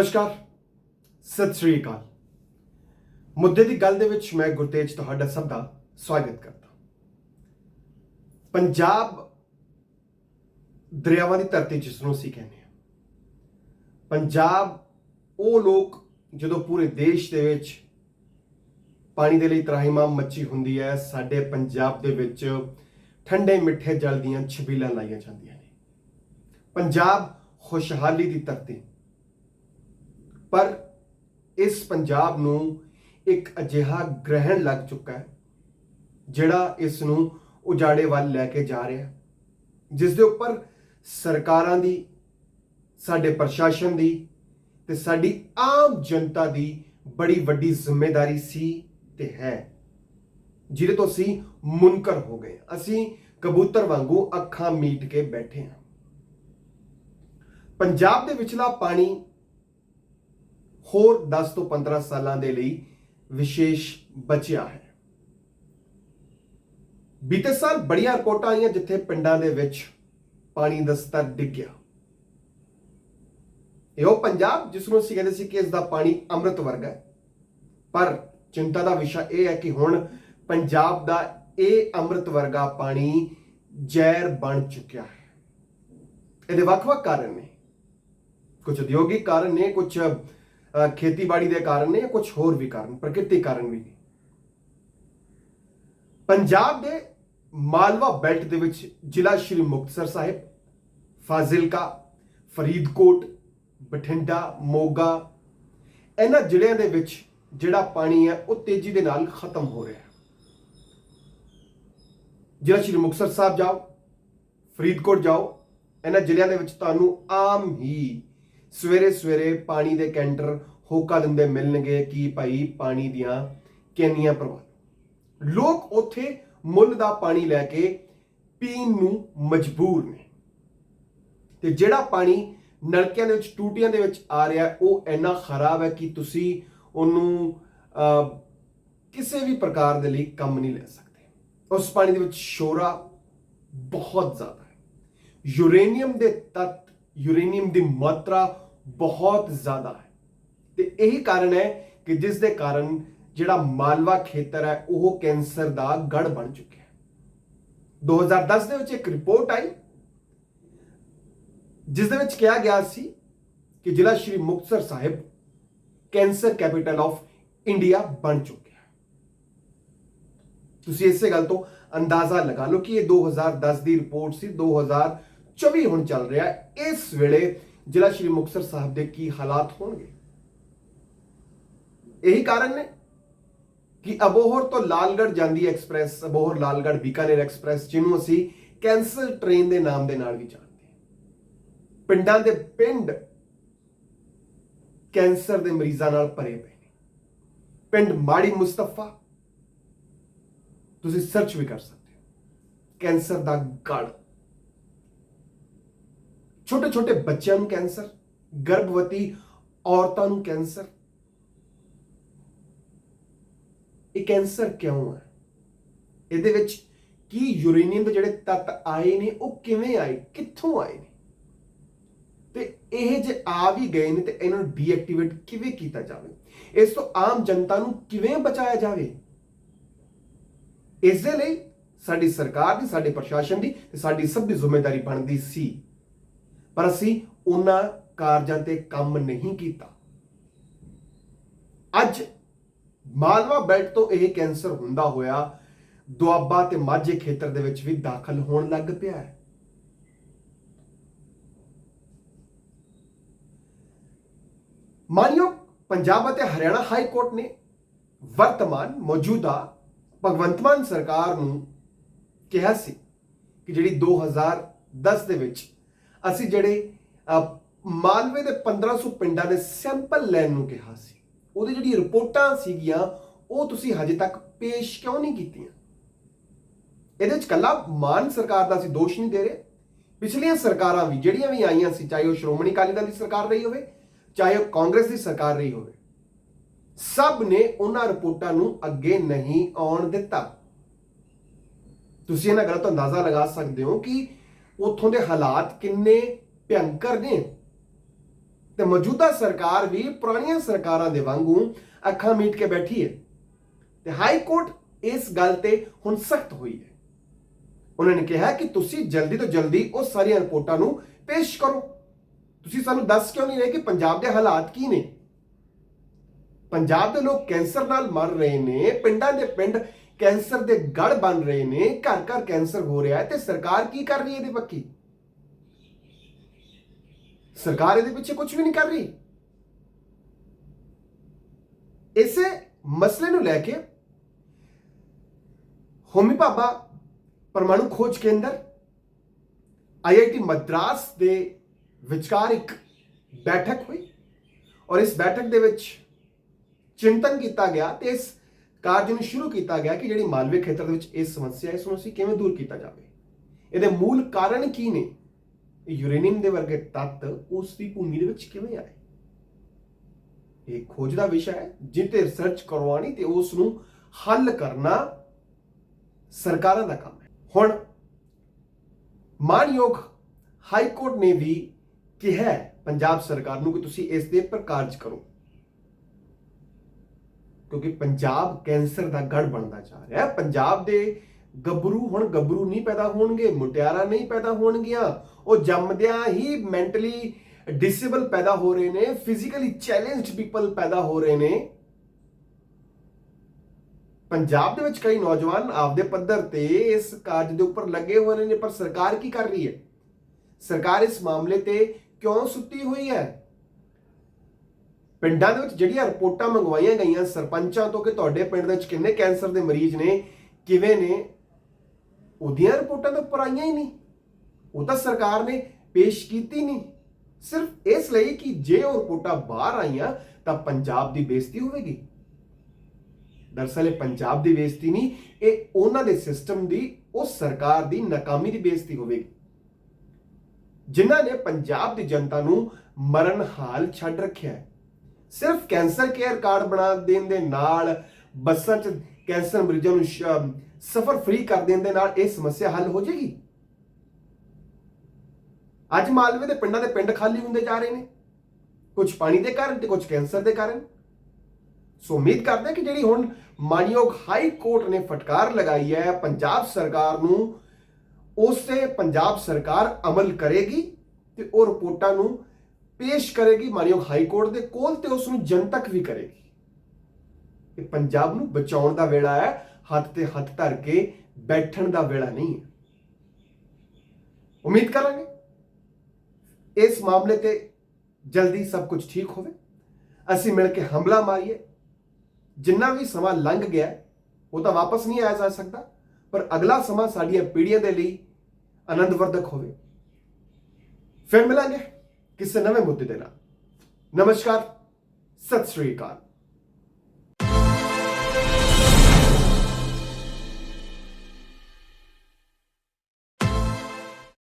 ਨਮਸਕਾਰ, ਸਤਿ ਸ੍ਰੀ ਅਕਾਲ। ਮੁੱਦੇ ਦੀ ਗੱਲ ਦੇ ਵਿੱਚ ਮੈਂ ਗੁਰਤੇਜ ਤੁਹਾਡਾ ਸਭ ਦਾ ਸਵਾਗਤ ਕਰਦਾ ਪੰਜਾਬ ਦਰਿਆਵਾਂ ਦੀ ਧਰਤੀ ਜਿਸ ਨੂੰ ਅਸੀਂ ਕਹਿੰਦੇ ਹਾਂ। ਪੰਜਾਬ, ਉਹ ਲੋਕ ਜਦੋਂ ਪੂਰੇ ਦੇਸ਼ ਦੇ ਵਿੱਚ ਪਾਣੀ ਦੇ ਲਈ ਤਰਾਹੀਮਾਮ ਮੱਚੀ ਹੁੰਦੀ ਹੈ, ਸਾਡੇ ਪੰਜਾਬ ਦੇ ਵਿੱਚ ਠੰਡੇ ਮਿੱਠੇ ਜਲ ਦੀਆਂ ਛਬੀਲਾਂ ਲਾਈਆਂ ਜਾਂਦੀਆਂ ਨੇ। ਪੰਜਾਬ ਖੁਸ਼ਹਾਲੀ ਦੀ ਧਰਤੀ ਪਰ ਇਸ ਪੰਜਾਬ ਨੂੰ ਇੱਕ ਅਜਿਹਾ ਗ੍ਰਹਿਣ ਲੱਗ ਚੁੱਕਾ ਹੈ, ਜਿਹੜਾ ਇਸ ਨੂੰ ਉਜਾੜੇ ਵੱਲ ਲੈ ਕੇ ਜਾ ਰਿਹਾ ਜਿਸ ਦੇ ਉੱਪਰ ਸਰਕਾਰਾਂ ਦੀ, ਸਾਡੇ ਪ੍ਰਸ਼ਾਸਨ ਦੀ ਤੇ ਸਾਡੀ ਆਮ ਜਨਤਾ ਦੀ ਬੜੀ ਵੱਡੀ ਜ਼ਿੰਮੇਵਾਰੀ ਸੀ ਤੇ ਹੈ। ਜਿਹਦੇ ਤੋਂ ਅਸੀਂ ਮੁਨਕਰ ਹੋ ਗਏ ਅਸੀਂ ਕਬੂਤਰ ਵਾਂਗੂ ਅੱਖਾਂ ਮੀਟ ਕੇ ਬੈਠੇ ਹਾਂ। ਪੰਜਾਬ ਦੇ ਵਿਚਲਾ ਪਾਣੀ ਹੋਰ 10 ਤੋਂ 15 ਸਾਲਾਂ ਦੇ ਲਈ ਵਿਸ਼ੇਸ਼ ਬਚਿਆ ਹੈ। ਬੀਤੇ ਸਾਲ ਬੜੀਆਂ ਰਿਪੋਰਟਾਂ ਆਈਆਂ ਜਿੱਥੇ ਪਿੰਡਾਂ ਦੇ ਵਿੱਚ ਪਾਣੀ ਦਾ ਸਤਰ ਡਿੱਗ ਗਿਆ। ਇਹ ਉਹ ਪੰਜਾਬ ਜਿਸ ਨੂੰ ਅਸੀਂ ਕਹਿੰਦੇ ਸੀ ਕਿ ਇਸ ਦਾ ਪਾਣੀ ਅੰਮ੍ਰਿਤ ਵਰਗਾ ਹੈ। ਪਰ ਚਿੰਤਾ ਦਾ ਵਿਸ਼ਾ ਇਹ ਹੈ ਕਿ ਹੁਣ ਪੰਜਾਬ ਦਾ ਇਹ ਅੰਮ੍ਰਿਤ ਵਰਗਾ ਪਾਣੀ ਜ਼ਹਿਰ ਬਣ ਚੁੱਕਿਆ ਹੈ। ਇਹਦੇ ਵੱਖ-ਵੱਖ ਕਾਰਨ ਨੇ। ਕੁਝ ਉਦਯੋਗਿਕ ਕਾਰਨ ਨੇ, ਕੁਝ ਖੇਤੀਬਾੜੀ ਦੇ ਕਾਰਨ ਨੇ ਜਾਂ ਕੁਝ ਹੋਰ ਵੀ ਕਾਰਨ, ਪ੍ਰਕਿਰਤੀ ਕਾਰਨ ਵੀ ਨੇ? ਪੰਜਾਬ ਦੇ ਮਾਲਵਾ ਬੈਲਟ ਦੇ ਵਿੱਚ ਜ਼ਿਲ੍ਹਾ ਸ਼੍ਰੀ ਮੁਕਤਸਰ ਸਾਹਿਬ, ਫਾਜ਼ਿਲਕਾ, ਫਰੀਦਕੋਟ, ਬਠਿੰਡਾ, ਮੋਗਾ, ਇਹਨਾਂ ਜ਼ਿਲ੍ਹਿਆਂ ਦੇ ਵਿੱਚ ਜਿਹੜਾ ਪਾਣੀ ਹੈ, ਉਹ ਤੇਜ਼ੀ ਦੇ ਨਾਲ ਖਤਮ ਹੋ ਰਿਹਾ ਹੈ। ਜ਼ਿਲ੍ਹਾ ਸ਼੍ਰੀ ਮੁਕਤਸਰ ਸਾਹਿਬ ਜਾਓ, ਫਰੀਦਕੋਟ ਜਾਓ, ਇਹਨਾਂ ਜ਼ਿਲ੍ਹਿਆਂ ਦੇ ਵਿੱਚ ਤੁਹਾਨੂੰ ਆਮ ਹੀ ਸਵੇਰੇ ਸਵੇਰੇ ਪਾਣੀ ਦੇ ਕੈਂਟਰ ਹੋਕਾ ਦਿੰਦੇ ਮਿਲਣਗੇ ਕਿ ਭਾਈ ਪਾਣੀ ਦੀਆਂ ਕੈਨੀਆਂ ਭਰਵਾ ਲੋਕ ਉੱਥੇ ਮੁੱਲ ਦਾ ਪਾਣੀ ਲੈ ਕੇ ਪੀਣ ਨੂੰ ਮਜਬੂਰ ਨੇ। ਤੇ ਜਿਹੜਾ ਪਾਣੀ ਨਲਕਿਆਂ ਦੇ ਵਿੱਚ, ਟੂਟੀਆਂ ਦੇ ਵਿੱਚ ਆ ਰਿਹਾ, ਉਹ ਇੰਨਾ ਖਰਾਬ ਹੈ ਕਿ ਤੁਸੀਂ ਉਹਨੂੰ ਕਿਸੇ ਵੀ ਪ੍ਰਕਾਰ ਦੇ ਲਈ ਕੰਮ ਨਹੀਂ ਲੈ ਸਕਦੇ। ਉਸ ਪਾਣੀ ਦੇ ਵਿੱਚ ਸ਼ੋਰਾ ਬਹੁਤ ਜ਼ਿਆਦਾ ਹੈ। ਯੂਰੇਨੀਅਮ ਦੇ ਤੱਤ ਯੂਰੇਨੀਅਮ ਦੀ ਮਾਤਰਾ ਬਹੁਤ ਜ਼ਿਆਦਾ ਹੈ। ਤੇ ਇਹੀ ਕਾਰਨ ਹੈ ਕਿ ਜਿਸ ਦੇ ਕਾਰਨ ਜਿਹੜਾ ਮਾਲਵਾ ਖੇਤਰ ਹੈ, ਉਹ ਕੈਂਸਰ ਦਾ ਗੜ ਬਣ ਚੁੱਕਿਆ ਹੈ। 2010 ਦੇ ਵਿੱਚ ਇੱਕ ਰਿਪੋਰਟ ਆਈ, ਜਿਸ ਦੇ ਵਿੱਚ ਕਿਹਾ ਗਿਆ ਸੀ ਕਿ ਜ਼ਿਲ੍ਹਾ Shri Muktsar Sahib cancer capital of India ਬਣ ਚੁੱਕਿਆ ਹੈ। ਤੁਸੀਂ ਇਸੇ ਗੱਲ ਤੋਂ ਅੰਦਾਜ਼ਾ ਲਗਾ ਲਓ ਕਿ ਇਹ 2010 ਦੀ ਰਿਪੋਰਟ ਸੀ 2024 ਹੁਣ ਚੱਲ ਰਿਹਾ ਇਸ ਵੇਲੇ ਜ਼ਿਲ੍ਹਾ ਸ਼੍ਰੀ ਮੁਕਤਸਰ ਸਾਹਿਬ ਦੇ ਕੀ ਹਾਲਾਤ ਹੋਣਗੇ? ਇਹੀ ਕਾਰਨ ਨੇ ਕਿ ਅਬੋਹਰ ਤੋਂ ਲਾਲਗੜ੍ਹ ਜਾਂਦੀ ਐਕਸਪ੍ਰੈਸ, ਅਬੋਹਰ ਲਾਲਗੜ੍ਹ ਬੀਕਾਨੇਰ ਐਕਸਪ੍ਰੈਸ, ਜਿਹਨੂੰ ਅਸੀਂ ਕੈਂਸਰ ਟ੍ਰੇਨ ਦੇ ਨਾਮ ਦੇ ਨਾਲ ਵੀ ਜਾਣਦੇ ਹਾਂ। ਪਿੰਡਾਂ ਦੇ ਪਿੰਡ ਕੈਂਸਰ ਦੇ ਮਰੀਜ਼ਾਂ ਨਾਲ ਭਰੇ ਪਏ ਨੇ। ਪਿੰਡ ਮਾੜੀ ਮੁਸਤਫਾ, ਤੁਸੀਂ ਸਰਚ ਵੀ ਕਰ ਸਕਦੇ ਹੋ। ਕੈਂਸਰ ਦਾ ਗੜ। ਛੋਟੇ ਛੋਟੇ ਬੱਚਿਆਂ ਨੂੰ ਕੈਂਸਰ, ਗਰਭਵਤੀ ਔਰਤਾਂ ਨੂੰ ਕੈਂਸਰ। ਇਹ ਕੈਂਸਰ ਕਿਉਂ ਹੈ? ਇਹਦੇ ਵਿੱਚ ਕੀ ਯੂਰੇਨੀਅਮ ਦੇ ਜਿਹੜੇ ਤੱਤ ਆਏ ਨੇ, ਉਹ ਕਿਵੇਂ ਆਏ, ਕਿੱਥੋਂ ਆਏ ਨੇ? ਤੇ ਇਹ ਜੇ ਆ ਵੀ ਗਏ ਨੇ, ਤੇ ਇਹਨਾਂ ਨੂੰ ਡੀਐਕਟੀਵੇਟ ਕਿਵੇਂ ਕੀਤਾ ਜਾਵੇ? ਇਸ ਤੋਂ ਆਮ ਜਨਤਾ ਨੂੰ ਕਿਵੇਂ ਬਚਾਇਆ ਜਾਵੇ? ਇਸ ਦੇ ਲਈ ਸਾਡੀ ਸਰਕਾਰ ਦੀ, ਸਾਡੇ ਪ੍ਰਸ਼ਾਸਨ ਦੀ ਤੇ ਸਾਡੀ ਸਭ ਦੀ ਜ਼ਿੰਮੇਵਾਰੀ ਬਣਦੀ ਸੀ। ਪਰ ਅਸੀਂ ਉਹਨਾਂ ਕਾਰਜਾਂ ਤੇ ਕੰਮ ਨਹੀਂ ਕੀਤਾ। ਅੱਜ ਮਾਲਵਾ ਬੈਲਟ ਤੋਂ ਇਹ ਕੈਂਸਰ ਹੁੰਦਾ ਹੋਇਆ ਦੁਆਬਾ ਤੇ ਮਾਝੇ ਖੇਤਰ ਦੇ ਵਿੱਚ ਵੀ ਦਾਖਲ ਹੋਣ ਲੱਗ ਪਿਆ ਹੈ। ਮਾਨਯੋਗ ਪੰਜਾਬ ਅਤੇ ਹਰਿਆਣਾ ਹਾਈ ਕੋਰਟ ਨੇ ਵਰਤਮਾਨ ਮੌਜੂਦਾ ਭਗਵੰਤ ਮਾਨ ਸਰਕਾਰ ਨੂੰ ਕਿਹਾ ਸੀ ਕਿ ਜਿਹੜੀ 2010 ਦੇ ਵਿੱਚ ਅਸੀਂ ਜਿਹੜੇ ਮਾਲਵੇ ਦੇ 1500 ਪਿੰਡਾਂ ਦੇ ਸੈਂਪਲ ਲੈਣ ਨੂੰ ਕਿਹਾ ਸੀ। ਉਹਦੀ ਜਿਹੜੀ ਰਿਪੋਰਟਾਂ ਸੀਗੀਆਂ, ਉਹ ਤੁਸੀਂ ਹਜੇ ਤੱਕ ਪੇਸ਼ ਕਿਉਂ ਨਹੀਂ ਕੀਤੀਆਂ? ਇਹਦੇ ਵਿੱਚ ਕੱਲਾ ਮਾਨ ਸਰਕਾਰ ਦਾ ਅਸੀਂ ਦੋਸ਼ ਨਹੀਂ ਦੇ ਰਹੇ। ਪਿਛਲੀਆਂ ਸਰਕਾਰਾਂ ਵੀ, ਜਿਹੜੀਆਂ ਵੀ ਆਈਆਂ ਸੀ, ਚਾਹੇ ਉਹ ਸ਼੍ਰੋਮਣੀ ਅਕਾਲੀ ਦਲ ਦੀ ਸਰਕਾਰ ਰਹੀ ਹੋਵੇ, ਚਾਹੇ ਉਹ ਕਾਂਗਰਸ ਦੀ ਸਰਕਾਰ ਰਹੀ ਹੋਵੇ, ਸਭ ਨੇ ਉਹਨਾਂ ਰਿਪੋਰਟਾਂ ਨੂੰ ਅੱਗੇ ਨਹੀਂ ਆਉਣ ਦਿੱਤਾ। ਤੁਸੀਂ ਇਹਨਾਂ ਗੱਲਾਂ ਤੋਂ ਅੰਦਾਜ਼ਾ ਲਗਾ ਸਕਦੇ ਹੋ ਕਿ ਉੱਥੋਂ ਦੇ ਹਾਲਾਤ ਕਿੰਨੇ ਭਿਅੰਕਰ ਨੇ। ਤੇ ਮੌਜੂਦਾ ਸਰਕਾਰ ਵੀ ਪੁਰਾਣੀਆਂ ਸਰਕਾਰਾਂ ਦੇ ਵਾਂਗੂ ਅੱਖਾਂ ਮੀਟ ਕੇ ਬੈਠੀ ਹੈ। ਤੇ ਹਾਈ ਕੋਰਟ ਇਸ ਗੱਲ ਤੇ ਹੁਣ ਸਖਤ ਹੋਈ ਹੈ। ਉਹਨਾਂ ਨੇ ਕਿਹਾ ਕਿ ਤੁਸੀਂ ਜਲਦੀ ਤੋਂ ਜਲਦੀ ਉਹ ਸਾਰੀਆਂ ਰਿਪੋਰਟਾਂ ਨੂੰ ਪੇਸ਼ ਕਰੋ। ਤੁਸੀਂ ਸਾਨੂੰ ਦੱਸ ਕਿਉਂ ਨਹੀਂ ਰਹੇ ਕਿ ਪੰਜਾਬ ਦੇ ਹਾਲਾਤ ਕੀ ਨੇ? ਪੰਜਾਬ ਦੇ ਲੋਕ ਕੈਂਸਰ ਨਾਲ ਮਰ ਰਹੇ ਨੇ, ਪਿੰਡਾਂ ਦੇ ਪਿੰਡ ਕੈਂਸਰ ਦੇ ਗੜ ਬਣ ਰਹੇ ਨੇ, ਘਰ ਘਰ ਕੈਂਸਰ ਹੋ ਰਿਹਾ ਹੈ, ਤੇ ਸਰਕਾਰ ਕੀ ਕਰ ਰਹੀ ਹੈ ਇਹਦੇ ਪੱਕੀ ਸਰਕਾਰ ਇਹਦੇ ਪਿੱਛੇ ਕੁਝ ਵੀ ਨਹੀਂ ਕਰ ਰਹੀ। ਇਸੇ ਮਸਲੇ ਨੂੰ ਲੈ ਕੇ ਹੋਮੀ ਭਾਬਾ ਪਰਮਾਣੂ ਖੋਜ ਕੇਂਦਰ ਆਈਆਈਟੀ ਮਦਰਾਸ ਦੇ ਵਿਚਕਾਰ ਇੱਕ ਬੈਠਕ ਹੋਈ ਔਰ ਇਸ ਬੈਠਕ ਦੇ ਵਿੱਚ ਚਿੰਤਨ ਕੀਤਾ ਗਿਆ ਤੇ ਇਸ ਕਾਰਜ ਨੂੰ ਸ਼ੁਰੂ ਕੀਤਾ ਗਿਆ ਕਿ ਜਿਹੜੀ ਮਾਲਵੇ ਖੇਤਰ ਦੇ ਵਿੱਚ ਇਹ ਸਮੱਸਿਆ ਹੈ, ਇਸ ਨੂੰ ਅਸੀਂ ਕਿਵੇਂ ਦੂਰ ਕੀਤਾ ਜਾਵੇ? ਇਹਦੇ ਮੂਲ ਕਾਰਨ ਕੀ ਨੇ? ਯੂਰੇਨੀਅਮ ਦੇ ਵਰਗੇ ਤੱਤ ਉਸ ਦੀ ਭੂਮੀ ਦੇ ਵਿੱਚ ਕਿਵੇਂ ਆਏ? ਇਹ ਖੋਜ ਦਾ ਵਿਸ਼ਾ ਹੈ। ਜਿੱਤੇ ਰਿਸਰਚ ਕਰਵਾਉਣੀ ਤੇ ਉਸ ਨੂੰ ਹੱਲ ਕਰਨਾ ਸਰਕਾਰਾਂ ਦਾ ਕੰਮ ਹੈ। ਹੁਣ ਮਾਨਯੋਗ ਹਾਈ ਕੋਰਟ ਨੇ ਵੀ ਕਿਹਾ ਪੰਜਾਬ ਸਰਕਾਰ ਨੂੰ ਕਿ ਤੁਸੀਂ ਇਸ ਦੇ ਉੱਪਰ ਕਾਰਜ ਕਰੋ। ਕਿਉਂਕਿ ਪੰਜਾਬ ਕੈਂਸਰ ਦਾ ਗੜ ਬਣਦਾ ਜਾ ਰਿਹਾ ਹੈ। ਪੰਜਾਬ ਦੇ ਗੱਭਰੂ ਹੁਣ ਗੱਭਰੂ ਨਹੀਂ ਪੈਦਾ ਹੋਣਗੇ, ਮੁਟਿਆਰਾਂ ਨਹੀਂ ਪੈਦਾ ਹੋਣਗੀਆਂ। ਉਹ ਜੰਮਦਿਆਂ ਹੀ ਮੈਂਟਲੀ ਡਿਸੇਬਲ ਪੈਦਾ ਹੋ ਰਹੇ ਨੇ, ਫਿਜ਼ੀਕਲੀ ਚੈਲੰਜਡ ਪੀਪਲ ਪੈਦਾ ਹੋ ਰਹੇ ਨੇ। ਪੰਜਾਬ ਦੇ ਵਿੱਚ ਕਈ ਨੌਜਵਾਨ ਆਪਦੇ ਪੱਧਰ ਤੇ ਇਸ ਕਾਰਜ ਦੇ ਉੱਪਰ ਲੱਗੇ ਹੋਏ ਨੇ, ਪਰ ਸਰਕਾਰ ਕੀ ਕਰ ਰਹੀ ਹੈ? ਸਰਕਾਰ ਇਸ ਮਾਮਲੇ ਤੇ ਕਿਉਂ ਸੁੱਤੀ ਹੋਈ ਹੈ? ਪਿੰਡਾਂ ਦੇ ਵਿੱਚ ਜਿਹੜੀਆਂ ਰਿਪੋਰਟਾਂ ਮੰਗਵਾਈਆਂ ਗਈਆਂ ਸਰਪੰਚਾਂ ਤੋਂ ਕਿ ਤੁਹਾਡੇ ਪਿੰਡ ਦੇ ਵਿੱਚ ਕਿੰਨੇ ਕੈਂਸਰ ਦੇ ਮਰੀਜ਼ ਨੇ, ਕਿਵੇਂ ਨੇ, ਉਹਦੀਆਂ ਰਿਪੋਰਟਾਂ ਤਾਂ ਉੱਪਰ ਆਈਆਂ ਹੀ ਨਹੀਂ। ਉਹ ਤਾਂ ਸਰਕਾਰ ਨੇ ਪੇਸ਼ ਕੀਤੀ ਨਹੀਂ। ਸਿਰਫ ਇਸ ਲਈ ਕਿ ਜੇ ਉਹ ਰਿਪੋਰਟਾਂ ਬਾਹਰ ਆਈਆਂ, ਤਾਂ ਪੰਜਾਬ ਦੀ ਬੇਇੱਜ਼ਤੀ ਹੋਵੇਗੀ। ਦਰਸਲ ਇਹ ਪੰਜਾਬ ਦੀ ਬੇਇੱਜ਼ਤੀ ਨਹੀਂ, ਇਹ ਉਹਨਾਂ ਦੇ ਸਿਸਟਮ ਦੀ, ਉਹ ਸਰਕਾਰ ਦੀ ਨਾਕਾਮੀ ਦੀ ਬੇਇੱਜ਼ਤੀ ਹੋਵੇਗੀ। ਜਿਨ੍ਹਾਂ ਨੇ ਪੰਜਾਬ ਦੀ ਜਨਤਾ ਨੂੰ ਮਰਨ ਹਾਲ ਛੱਡ ਰੱਖਿਆ ਹੈ। ਸਿਰਫ ਕੈਂਸਰ ਕੇਅਰ ਕਾਰਡ ਬਣਾ ਦੇਣ ਦੇ ਨਾਲ ਬੱਸਾਂ 'ਚ ਕੈਂਸਰ ਮਰੀਜ਼ਾਂ ਨੂੰ ਸ਼- ਸਫ਼ਰ ਫ੍ਰੀ ਕਰ ਦੇਣ ਦੇ ਨਾਲ ਇਹ ਸਮੱਸਿਆ ਹੱਲ ਹੋ ਜਾਏਗੀ? ਅੱਜ ਮਾਲਵੇ ਦੇ ਪਿੰਡਾਂ ਦੇ ਪਿੰਡ ਖਾਲੀ ਹੁੰਦੇ ਜਾ ਰਹੇ ਨੇ। ਕੁਝ ਪਾਣੀ ਦੇ ਕਾਰਨ ਤੇ ਕੁਝ ਕੈਂਸਰ ਦੇ ਕਾਰਨ। ਸੋ ਉਮੀਦ ਕਰਦੇ ਕਿ ਜਿਹੜੀ ਹੁਣ ਮਾਨਯੋਗ ਹਾਈ ਕੋਰਟ ਨੇ ਫਟਕਾਰ ਲਗਾਈ ਹੈ, ਪੰਜਾਬ ਸਰਕਾਰ ਨੂੰ ਉਸ ਤੇ ਪੰਜਾਬ ਸਰਕਾਰ ਅਮਲ ਕਰੇਗੀ ਤੇ ਉਹ ਰਿਪੋਰਟਾਂ ਨੂੰ ਪੇਸ਼ ਕਰੇਗੀ ਮਾਨਯੋਗ ਹਾਈ ਕੋਰਟ ਦੇ ਕੋਲ ਤੇ ਉਸ ਨੂੰ ਜਨਤਕ ਵੀ ਕਰੇਗੀ। ਇਹ ਪੰਜਾਬ ਨੂੰ ਬਚਾਉਣ ਦਾ ਵੇਲਾ ਹੈ, ਹੱਥ ਤੇ ਹੱਥ ਧਰ ਕੇ ਬੈਠਣ ਦਾ ਵੇਲਾ ਨਹੀਂ ਹੈ। ਉਮੀਦ ਕਰਾਂਗੇ ਇਸ ਮਾਮਲੇ ਤੇ ਜਲਦੀ ਸਭ ਕੁਝ ਠੀਕ ਹੋਵੇ। ਅਸੀਂ ਮਿਲ ਕੇ ਹਮਲਾ ਮਾਰੀਏ। ਜਿੰਨਾ ਵੀ ਸਮਾਂ ਲੰਘ ਗਿਆ, ਉਹ ਤਾਂ ਵਾਪਸ ਨਹੀਂ ਆਇਆ ਜਾ ਸਕਦਾ। ਪਰ ਅਗਲਾ ਸਮਾਂ ਸਾਡੀਆਂ ਪੀੜ੍ਹੀਆਂ ਦੇ ਲਈ ਆਨੰਦਵਰਧਕ ਹੋਵੇ। ਫਿਰ ਮਿਲਾਂਗੇ। ਕਿਸੇ ਨਵੇਂ ਮੁੱਦੇ ਦੇ ਨਾਲ ਨਮਸਕਾਰ ਸਤਿ ਸ੍ਰੀ ਅਕਾਲ।